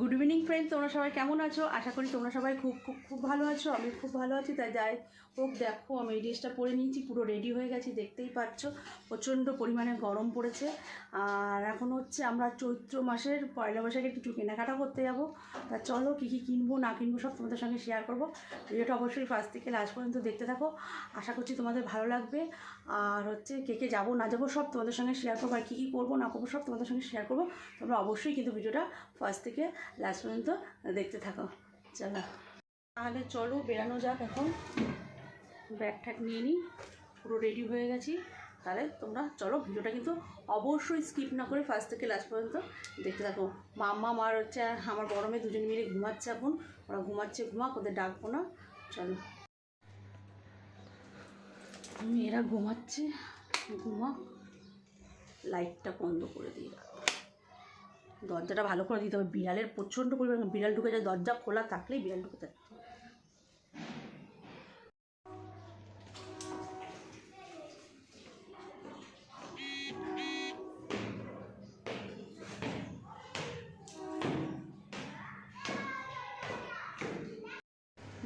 Good evening friend তোমরা সবাই কেমন আছো? আশা করি তোমরা সবাই খুব খুব খুব ভালো আছো আমি খুব ভালো আছি। তাই যাই হোক, দেখো, আমি এই ড্রেসটা পরে নিয়েছি, পুরো রেডি হয়ে গেছি, দেখতেই পাচ্ছ। প্রচণ্ড পরিমাণে গরম পড়েছে। আর এখন হচ্ছে আমরা চৈত্র মাসের পয়লা বৈশাখে কিছু কেনাকাটা করতে যাব। তা চলো, কী কী কিনবো, না কিনবো, সব তোমাদের সঙ্গে শেয়ার করব। ভিডিওটা অবশ্যই ফার্স্ট থেকে লাস্ট পর্যন্ত দেখতে থাকো। আশা করছি তোমাদের ভালো লাগবে। আর হচ্ছে কে কে যাব, না যাব সব তোমাদের সঙ্গে শেয়ার করব আর কী কী করব, না করব সব তোমাদের সঙ্গে শেয়ার করব। তোমরা অবশ্যই কিন্তু ভিডিওটা ফার্স্ট থেকে লাস্ট পর্যন্ত দেখতে থাকো। চলো। তাহলে চলো বেরানো যাক এখন। ব্যাগ ট্যাগ নিয়ে নিই, পুরো রেডি হয়ে গেছি। তাহলে তোমরা চলো ভিডিওটা কিন্তু অবশ্যই স্কিপ না করে ফার্স্ট থেকে লাস্ট পর্যন্ত দেখতে থাকো। মাম্মা মার হচ্ছে আমার মেয়ে দুজন মিলে ঘুমাচ্ছে এখন। ওরা ঘুমাচ্ছে, ঘুমাক, ওদের ডাকবো না। চলো। মেয়েরা ঘুমাচ্ছে। ঘুমা লাইটটা বন্ধ করে দিয়ে দরজাটা ভালো করে দিতে হবে। বিড়ালের প্রচণ্ড পরিমাণে বিড়াল ঢুকে যায়। দরজা খোলা থাকলেই বিড়াল ঢুকে যায়।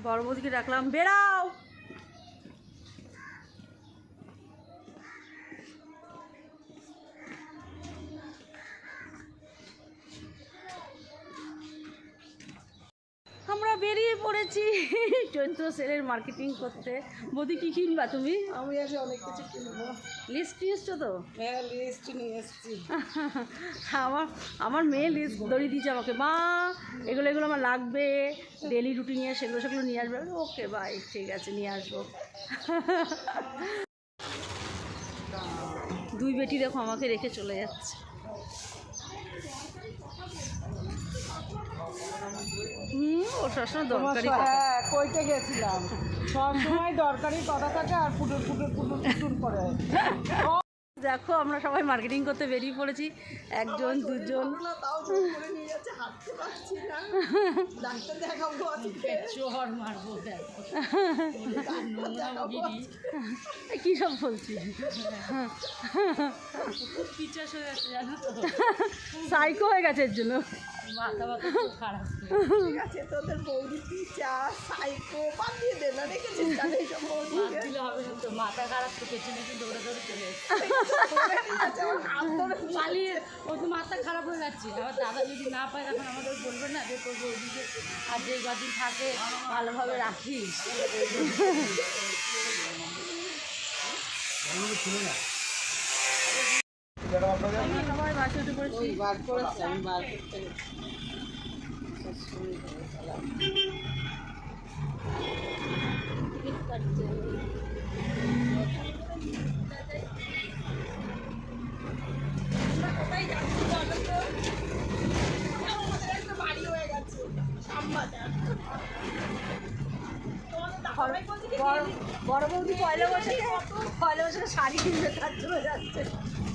বড় বৌদিকে ডাকলাম বেরাও বেরিয়ে পড়েছি। চৈত্র সেলের মার্কেটিং করতে। বৌদি কি কিনবা তুমি? আমি আজ অনেক কিছু কিনবো। লিস্ট নিয়েছো তো? হ্যাঁ লিস্ট নিয়ে এসেছি। আমার আমার মেয়ে লিস্ট ধরিয়ে দিয়েছে আমাকে। মা এগুলো এগুলো আমার লাগবে। ডেলি রুটিনে সেগুলো সেগুলো নিয়ে আসবে। ওকে বাই ঠিক আছে নিয়ে আসব। দুই বেটি দেখো আমাকে রেখে চলে যাচ্ছে। ও সবসময় দরকারি হ্যাঁ কইতে গেছিলাম। সব সময় দরকারি কথা থাকে আর ফুটুর ফুটুর ফুটুর ফুটুর করে। দেখো আমরা সবাই মার্কেটিং করতে বেরিয়ে পড়েছি। একজন দুজন। কী সব বলছি? সাইকো হয়ে গেছে এর জন্য। মাথা খারাপ তো পেছনে কিন্তু দৌড়ে চলে পালিয়ে ও তো মাথা খারাপ হয়ে যাচ্ছে। আবার দাদা যদি না পায়, তখন আমাদের বলবে না যে, তোর বৌদিকে আর যেই কদিন থাকে, ভালোভাবে রাখিস। পড়েছি বার করেছি আমি বার করতে বড় বৌদি পয়লা বৈশাখে পয়লা বৈশাখে শাড়ি কিনবে তার জন্য যাচ্ছে।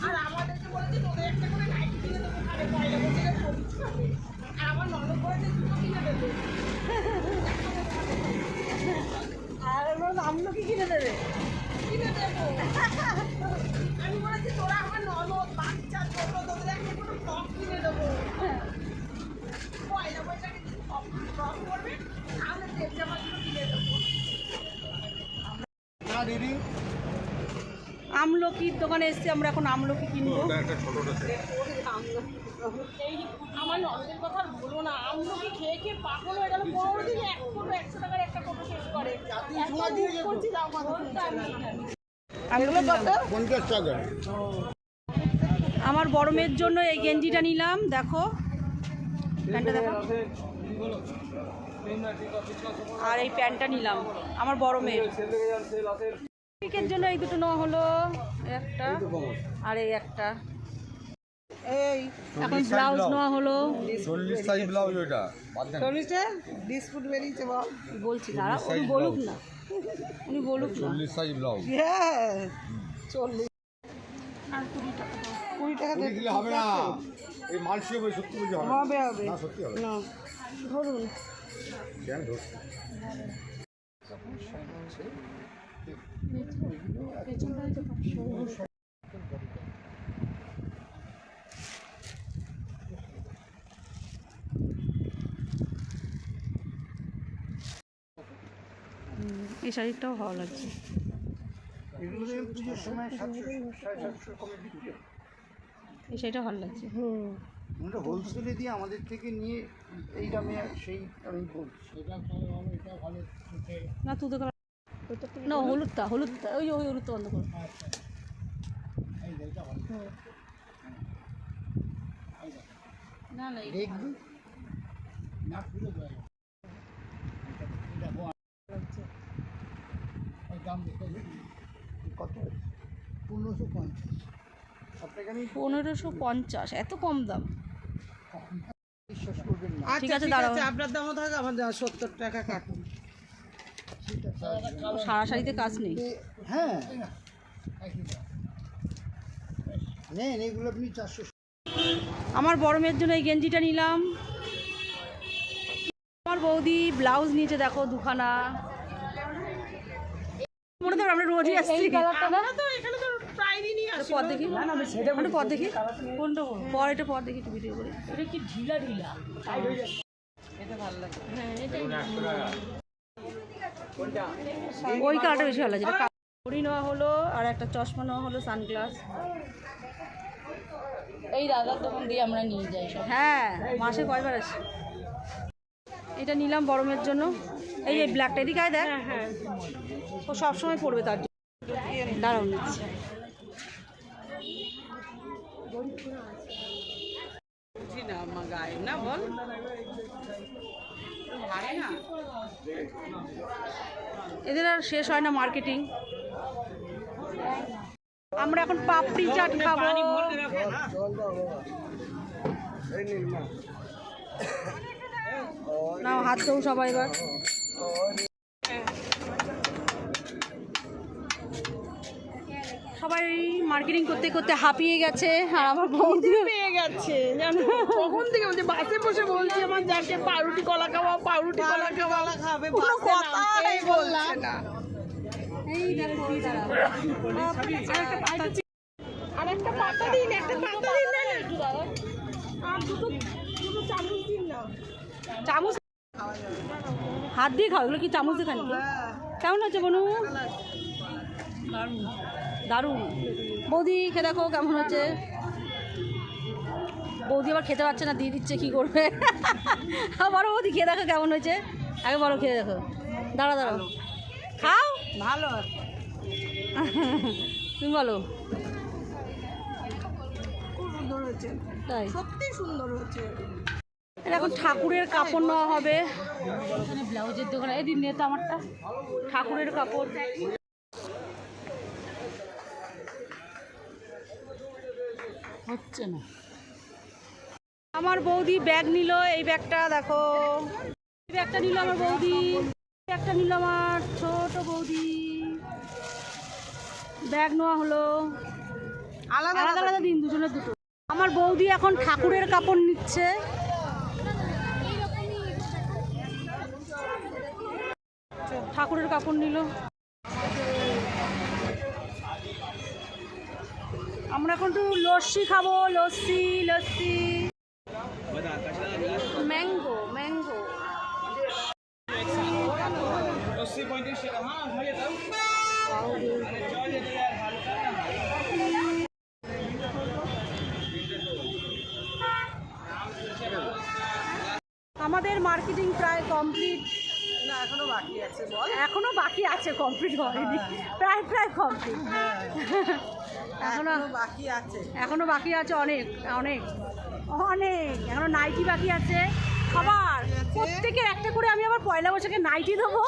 আর আমাদেরকে বলেছে তোদের একটা করে নাইটি কিনে দেবো ঘরে পয়লা হবে আর আমার ননদ বলেছে দুটো কিনে দেবে। আর আমার আমলো কি কিনে দেবে? কিনে দেবো আমি বলেছি তোরা আমার ননদ বাচ্চা ছোট তোদের একটা কোনো ফ্রক কিনে দেবো পয়লা বৈশাখে যদি ফ্রক করবে তাহলে দেব জামাগুলো কিনে দেবো আমলকির দোকানে এসছি আমরা এখন আমলকি কিনবো। আমার ননদের কথা বলো না আমলকি খেয়ে খেয়ে পাগল হয়ে গেল। পনেরো দিন এক কোটো একশো টাকার একটা কোটো শেষ করে। এত বুক করছি তাও কথা শুনছে না। এগুলো কত? পঞ্চাশ টাকা। আমার বড় মেয়ের জন্য এই গেঞ্জিটা নিলাম দেখো। প্যান্টটা দেখো। আর এই প্যান্টটা নিলাম আমার বড় মেয়ে পিকের জন্য এই দুটো নেওয়া হলো একটা আর এই একটা। এই এখন ব্লাউজ নেওয়া হলো। চল্লিশ সাইজ ব্লাউজ ওইটা বাদ ডিসপুট বেরিয়েছে বলছি দাঁড়া উনি বলুক না। উনি বলুক না। চল্লিশ সাইজ ব্লাউজ চল্লিশ। কুড়ি টাকা। কুড়ি দিলে হবে না। এই মানসি হবে সত্যি বলছি হবে হবে হবে। না সত্যি হবে। না। ধরুন। কেন এই শাড়িটাও ভালো লাগছে। এই শাড়িটা ভালো লাগছে। আমরা হোলসেলে দিয়ে আমাদের থেকে নিয়ে এই দামে সেই আমি বলছি। না তুই না হলুদটা হলুদটা ওই ওই হলুদটা বন্ধ করো। না না কত? পনেরোশো পঞ্চাশ। এত কম দাম। বিশ্বাস করবেন না। ঠিক আছে দাঁড়াও। আপনার দামও থাকে আমার সত্তর টাকা কাটুন সারা শাড়িতে কাজ নেই। হ্যাঁ। নেন এগুলো আপনি চারশো আমার বড় মেয়ের জন্য এই গেঞ্জিটা নিলাম। আমার বৌদি ব্লাউজ নিয়েছে দেখো দুখানা। মনে ধর আমরা রোজই আসছি। আমরা তো এখানে তো প্রায় দিনই আসি পর দেখি। একটু পর দেখি। কোনটা পর এটা পর দেখি একটু ভিডিও করে। ওই কালারটা বেশি ভালো এটা ঘড়ি নেওয়া হলো আর একটা চশমা নেওয়া হলো সানগ্লাস। এই দাদার দোকান দিয়ে আমরা নিয়ে যাই সব। হ্যাঁ মাসে কয়বার আসে? এটা নিলাম মেয়ের জন্য। এই এই ব্ল্যাকটা এদিকে আয় দেখ। ও সবসময় পড়বে তার জন্য। দাঁড়াও নিচ্ছি বুঝি না আমার গায়ে না বল। এদের আর শেষ হয় না মার্কেটিং আমরা এখন পাপড়ি চাট খাব। না হাত দেবো সবাই এবার সবাই মার্কেটিং করতে করতে হাঁপিয়ে গেছে আর আমার বৌদিও পেয়ে গেছে জানো? কখন থেকে বলছে বাসে বসে বলছি আমার যাকে পাউরুটি কলা খাওয়া পাউরুটি কলা খাওয়া খাবে কোনো কথাই বলছে না। এই দেখো আর একটা পাতা দিন একটা পাতা দিন না। আর দুটো দুটো চামচ দিন না। চামচ হাত দিয়ে খাও এগুলো কি চামচ দিয়ে খান কেমন হচ্ছে বনু? দারুণ। বৌদি খেয়ে দেখো কেমন হচ্ছে? বৌদি আবার খেতে পারছে না দিয়ে দিচ্ছে কি করবে? বড় বৌদি খেয়ে দেখো কেমন হয়েছে? আগে বড় খেয়ে দেখো। দাঁড়া দাঁড়াও খাও? ভালো। তুমি বলো। খুব তাই? সত্যি সুন্দর হয়েছে। এখন ঠাকুরের কাপড় নেওয়া হবে। ব্লাউজের দোকান এদিন নেতা আমারটা। ঠাকুরের কাপড়। হচ্ছে না। আমার বৌদি ব্যাগ নিল এই ব্যাগটা দেখো। এই ব্যাগটা নিল আমার বৌদি। ব্যাগটা নিল আমার ছোট বৌদি। ব্যাগ নেওয়া হলো। আলাদা আলাদা আলাদা দিন দুজনের দুটো। আমার বৌদি এখন ঠাকুরের কাপড় নিচ্ছে। ঠাকুরের কাপড় নিল। আমরা এখন একটু লস্যি খাব লস্যি লস্যি। Mango mango. আমাদের মার্কেটিং প্রায় কমপ্লিট এখনও বাকি আছে বল। এখনও বাকি আছে কমপ্লিট হয়নি। প্রায় প্রায় কমপ্লিট এখনও বাকি আছে। এখনও বাকি আছে অনেক অনেক অনেক। এখনও নাইটি বাকি আছে। সবার প্রত্যেকের একটা করে আমি আবার পয়লা বৈশাখে নাইটি দেবো।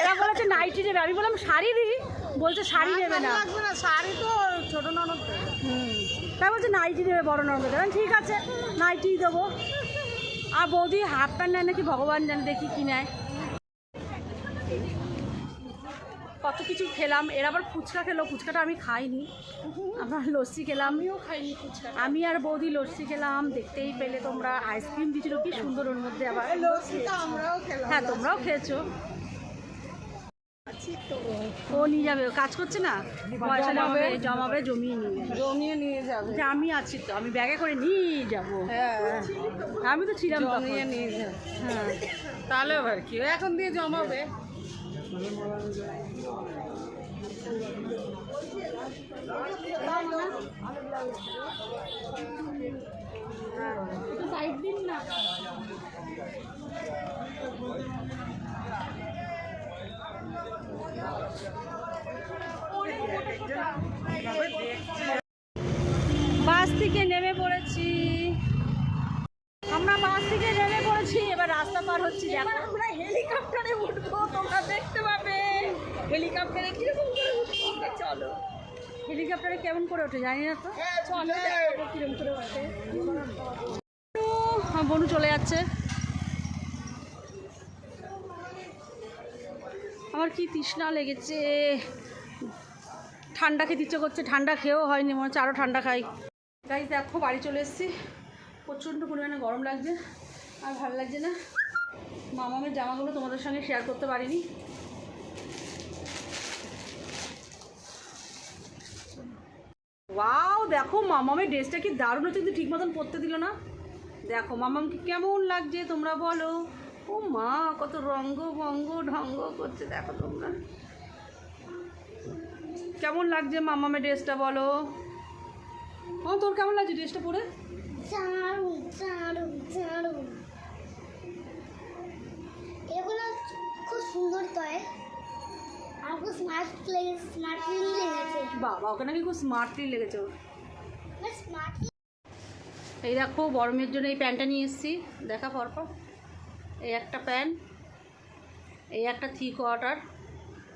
এরা বলেছে নাইটি দেবে। আমি বললাম শাড়ি দিই বলছে শাড়ি নেবে না। শাড়ি তো ছোট ননদ দেবে। হুম। তাই বলছে নাইটি দেবে বড় নর্মে দেবেন ঠিক আছে নাইটি দেবো। আর বৌদি হাফ প্যান্ট নেয় নাকি ভগবান জানে দেখি কি নেয়। কত কিছু খেলাম। এর আবার ফুচকা খেলো ফুচকাটা আমি খাইনি। আমরা লস্যি খেলাম। আমিও খাইনি ফুচকা। আমি আর বৌদি লস্যি খেলাম দেখতেই পেলে তোমরা। আইসক্রিম দিয়েছিল কি সুন্দর ওর মধ্যে আবার। হ্যাঁ তোমরাও খেয়েছো। ও নিয়ে যাবে কাজ করছে না? পয়সা জমাবে জমাবে জমিয়ে নিয়ে জমিয়ে নিয়ে যাবে। আমি আছি তো আমি ব্যাগে করে নিয়ে যাব। হ্যাঁ। আমি তো ছিলাম জমিয়ে নিয়ে যাবে। হ্যাঁ। তাহলে আবার কি এখন দিয়ে জমাবে। বাস থেকে নেমে পড়েছি। আমরা বাস থেকে নেমে পড়েছি, এবার রাস্তা পার হচ্ছি আমরা হেলিকপ্টারে উঠবো তোমরা দেখতে পাবে হেলিকপ্টারে কীরকম করে চলো। হেলিকপ্টারে কেমন করে ওঠে জানি না তো? চলো কীরকম করে ওঠে। বনু চলে যাচ্ছে। আমার কি তৃষ্ণা লেগেছে। ঠান্ডা খেতে ইচ্ছে করছে ঠান্ডা খেয়েও হয়নি মনে হচ্ছে আরও ঠান্ডা খাই। গাইজ দেখো বাড়ি চলে এসেছি। প্রচণ্ড পরিমাণে গরম লাগছে আর ভালো লাগছে না। মামামের জামাগুলো তোমাদের সঙ্গে শেয়ার করতে পারিনি। ওয়াও, দেখো মামামের ড্রেসটা কি দারুণ হচ্ছে কিন্তু ঠিক মতন পরতে দিল না। দেখো মামামকে কেমন লাগছে তোমরা বলো। ও মা, কত রঙ্গ ভঙ্গ ঢঙ্গ করছে, দেখো তোমরা। কেমন লাগছে মামামের ড্রেসটা বলো? ও তোর কেমন লাগছে ড্রেসটা পরে? স্মার্টলি লেগেছে। বাবা ওকে নাকি খুব স্মার্টলি লেগেছে ওর এই দেখো গরমের জন্য এই প্যান্টটা নিয়ে এসেছি। দেখা পরপর। এই একটা প্যান্ট এই একটা থ্রি কোয়ার্টার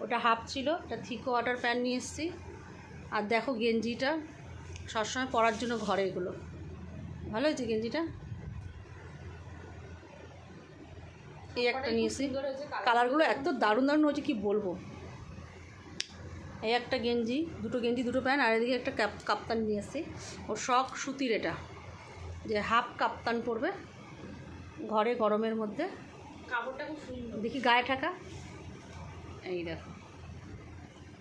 ওটা হাফ ছিল এটা থ্রি কোয়ার্টার প্যান্ট নিয়ে এসেছি। আর দেখো গেঞ্জিটা সবসময় পরার জন্য ঘরে এগুলো। ভালো হয়েছে গেঞ্জিটা? এই একটা নিয়ে এসেছি। কালারগুলো এত দারুণ দারুণ হয়েছে কি বলব? এই একটা গেঞ্জি দুটো গেঞ্জি দুটো প্যান্ট আর এদিকে একটা ক্যাপ কাপ্তান নিয়ে এসেছি ওর শখ সুতির এটা যে হাফ কাপ্তান পরবে ঘরে গরমের মধ্যে। কাপড়টা খুব সুন্দর। দেখি গায়ে ঠাকা। এই দেখো।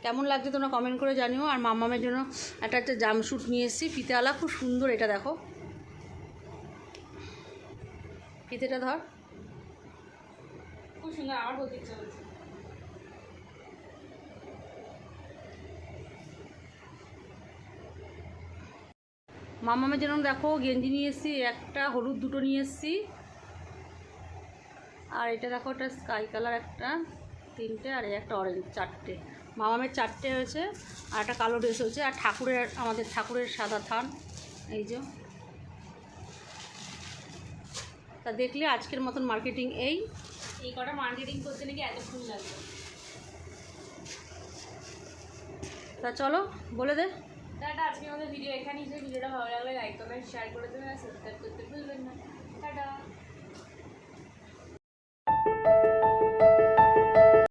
কেমন লাগছে তোমরা কমেন্ট করে জানিও। আর মামামের জন্য একটা একটা জামশুট নিয়ে এসেছি ফিতেওয়ালা। খুব সুন্দর এটা দেখো। ফিতেটা ধর। খুব সুন্দর আমার বলতে ইচ্ছা মামামের জন্য দেখো গেঞ্জি নিয়ে এসেছি একটা হলুদ দুটো নিয়ে এসেছি। আর এটা দেখো একটা স্কাই কালার একটা তিনটে আর একটা অরেঞ্জ চারটে। মামামের চারটে হয়েছে আর একটা কালো ড্রেস হয়েছে আর ঠাকুরের আমাদের ঠাকুরের সাদা থান এই যে। তা দেখলে আজকের মতন মার্কেটিং এই। এই কটা মার্কেটিং করতে নাকি এত এতক্ষণ লাগবে? তা চলো বলে দে। টাটা, আজকে আমাদের ভিডিও এখানেই। যে ভিডিওটা ভালো লাগলে লাইক কমেন্ট শেয়ার করে দেবেন আর সাবস্ক্রাইব করতে ভুলবেন না। টাটা।